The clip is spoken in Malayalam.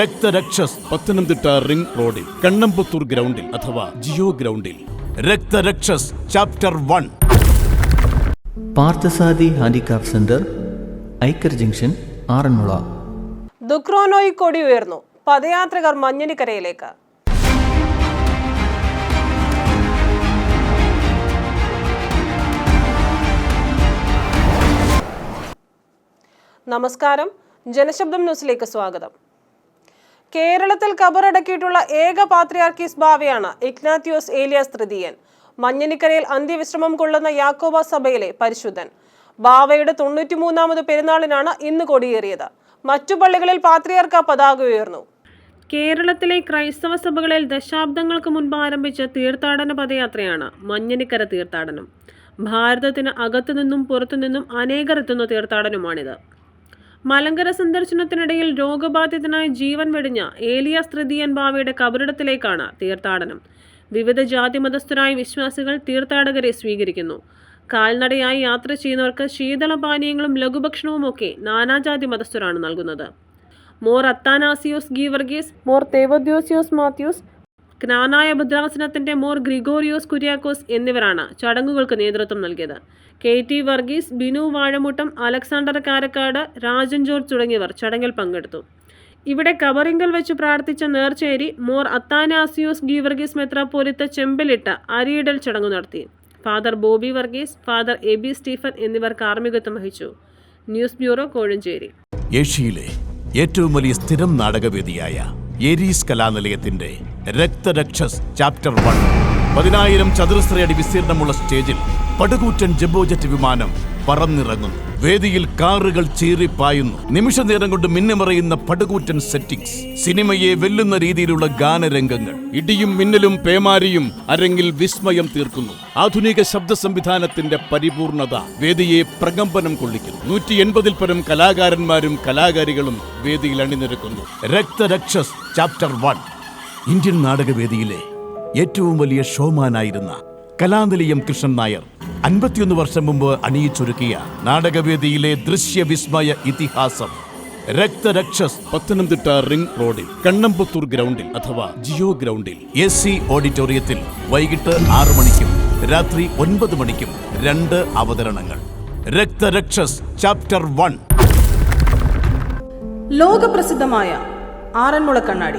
രക്തരക്ഷസ് പത്തനംതിട്ട റിംഗ് റോഡിൽ കണ്ണമ്പത്തൂർ ഗ്രൗണ്ടിൽ അഥവാ ജിയോ ഗ്രൗണ്ടിൽ. Raktharakshas chapter one. Parthasarathy handicraft centre Aikkara junction Aranmula. ദുക്രോനോയി കൊടി ഉയർന്നു. പദയാത്രികർ മഞ്ഞിനിക്കരയിലേക്ക്. നമസ്കാരം. ജനശബ്ദം ന്യൂസിലേക്ക് സ്വാഗതം. കേരളത്തിൽ കബറടക്കിയിട്ടുള്ള ഏക പാത്രിയാർക്കീസ് ബാവയാണ് ഇഗ്നാത്യോസ് ഏലിയാസ് തൃതീയൻ. മഞ്ഞനിക്കരയിൽ അന്ത്യവിശ്രമം കൊള്ളുന്ന യാക്കോബ സഭയിലെ പരിശുദ്ധൻ. ബാവയുടെ തൊണ്ണൂറ്റിമൂന്നാമത് പെരുന്നാളിനാണ് ഇന്ന് കൊടിയേറിയത്. മറ്റു പള്ളികളിൽ പാത്രിയാർക്ക പതാക ഉയർന്നു. കേരളത്തിലെ ക്രൈസ്തവ സഭകളിൽ ദശാബ്ദങ്ങൾക്ക് മുൻപ് ആരംഭിച്ച തീർത്ഥാടന പദയാത്രയാണ് മഞ്ഞനിക്കര തീർത്ഥാടനം. ഭാരതത്തിന് അകത്തുനിന്നും പുറത്തുനിന്നും അനേകർ എത്തുന്ന തീർത്ഥാടനമാണിത്. മലങ്കര സന്ദർശനത്തിനിടയിൽ രോഗബാധിതനായി ജീവൻ വെടിഞ്ഞ ഏലിയാസ് തൃതീയൻ ബാവയുടെ കബറിടത്തിലേക്കാണ് തീർത്ഥാടനം. വിവിധ ജാതി മതസ്ഥരായ വിശ്വാസികൾ തീർത്ഥാടകരെ സ്വീകരിക്കുന്നു. കാൽനടയായി യാത്ര ചെയ്യുന്നവർക്ക് ശീതളപാനീയങ്ങളും ലഘുഭക്ഷണവുമൊക്കെ നാനാജാതി മതസ്ഥരാണ് നൽകുന്നത്. മോർ അത്താനാസിയോസ് ഗീവർഗീസ് മോർ തേവദ്യോസിയോസ് മാത്യൂസ് ജ്ഞാനായ ഭദ്രാസനത്തിന്റെ മോർ ഗ്രിഗോറിയോസ് കുര്യാക്കോസ് എന്നിവരാണ് ചടങ്ങുകൾക്ക് നേതൃത്വം നൽകിയത്. K. T. Varghese Binu Vazhamuttam Alexander Karakkad Rajan George തുടങ്ങിയവർ ചടങ്ങിൽ പങ്കെടുത്തു. ഇവിടെ കബറിങ്കൽ വെച്ച് പ്രാർത്ഥിച്ച നേർച്ചേരി മോർ അത്താനാസിയോസ് ഗീവർഗീസ് മെത്രാപ്പോലിത്ത ചെമ്പിലിട്ട് അരിയിടൽ ചടങ്ങു നടത്തി. Father Bobby Varghese father A B Stephen എന്നിവർ കാർമ്മികത്വം വഹിച്ചു. News bureau Kozhencherry. ഏഷ്യയിലെ ഏറ്റവും വലിയ സ്ഥിരം നാടകവേദിയായ ഏരീസ് കലാനിലയത്തിന്റെ രക്തരക്ഷസ് ചാപ്റ്റർ വൺ പതിനായിരം ചതുരശ്രയടി വിസ്തീർണമുള്ള സ്റ്റേജിൽ പടുകൂറ്റൻ ജംബോജറ്റ് വിമാനം പറന്നിറങ്ങുന്നു. വേദിയിൽ കാറുകൾ ചീറിപ്പായുന്നു നിമിഷ നേരം കൊണ്ട് മിന്നിമറയുന്ന പടുകൂറ്റൻ സെറ്റിംഗ്സ് സിനിമയെ വെല്ലുന്ന രീതിയിലുള്ള ഗാനരംഗങ്ങൾ. ഇടിയും മിന്നലും പേമാരിയും അരങ്ങിൽ വിസ്മയം തീർക്കുന്നു. ആധുനിക ശബ്ദ സംവിധാനത്തിന്റെ പരിപൂർണത വേദിയെ പ്രകമ്പനം കൊള്ളിക്കുന്നു. നൂറ്റി എൺപതിൽ പരം കലാകാരന്മാരും കലാകാരികളും വേദിയിൽ അണിനിരക്കുന്നു. രക്തരക്ഷസ് ചാപ്റ്റർ വൺ ഇന്ത്യൻ നാടകവേദിയിലെ ഏറ്റവും വലിയ ഷോമാനായിരുന്ന കലാനിലയം കൃഷ്ണൻ നായർ അൻപത്തിയൊന്ന് വർഷം മുമ്പ് അണിയിച്ചൊരുക്കിയ നാടകവേദിയിലെ ദൃശ്യവിസ്മയ ഇതിഹാസം രക്തരക്ഷസ് പത്തനംതിട്ട റിംഗ് റോഡിൽ കണ്ണമ്പത്തൂർ ഗ്രൗണ്ടിൽ അഥവാ ജിയോ ഗ്രൗണ്ടിൽ എ സി ഓഡിറ്റോറിയത്തിൽ വൈകിട്ട് ആറു മണിക്കും രാത്രി ഒൻപത് മണിക്കും രണ്ട് അവതരണങ്ങൾ. Raktharakshas chapter one. ലോകപ്രസിദ്ധമായ ആറന്മുള കണ്ണാടി.